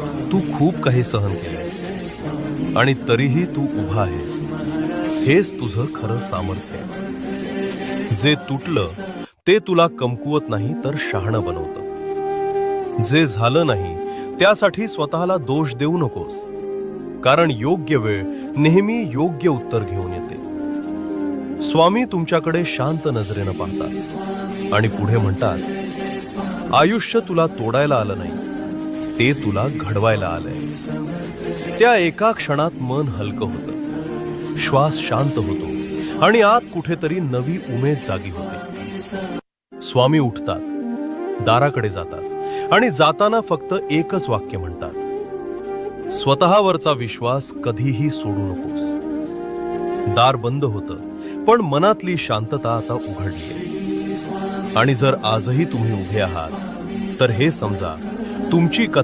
तू खूप काही सहन केलंयस. आणि तरीही तू उभा आहेस. हेच तुझं खरं सामर्थ्य आहे. जे तुटलं ते तुला कमकुवत नाही तर शहाणं बनवतं. जे झालं नाही त्यासाठी स्वतःला दोष देऊ नकोस. कारण योग्य वेळ नेहमी योग्य उत्तर घेऊन येते. स्वामी तुमच्याकडे शांत नजरेनं पाहतात आणि पुढे म्हणतात आयुष्य तुला तोडायला आलं नाही. ते तुला घडवायला आलंय. त्या एका क्षणात मन हलकं होतं. श्वास शांत होतो आणि आत कुठेतरी नवी उमेद जागी होते. स्वामी उठतात दाराकडे जातात आणि जाताना फक्त एकच वाक्य म्हणतात. स्वतःवरचा विश्वास कधीही सोडू नकोस. दार बंद होतं पण मनातली शांतता आता उघडली आणि जर आजही तुम्ही उभे आहात तर हे समजा तुमची कथा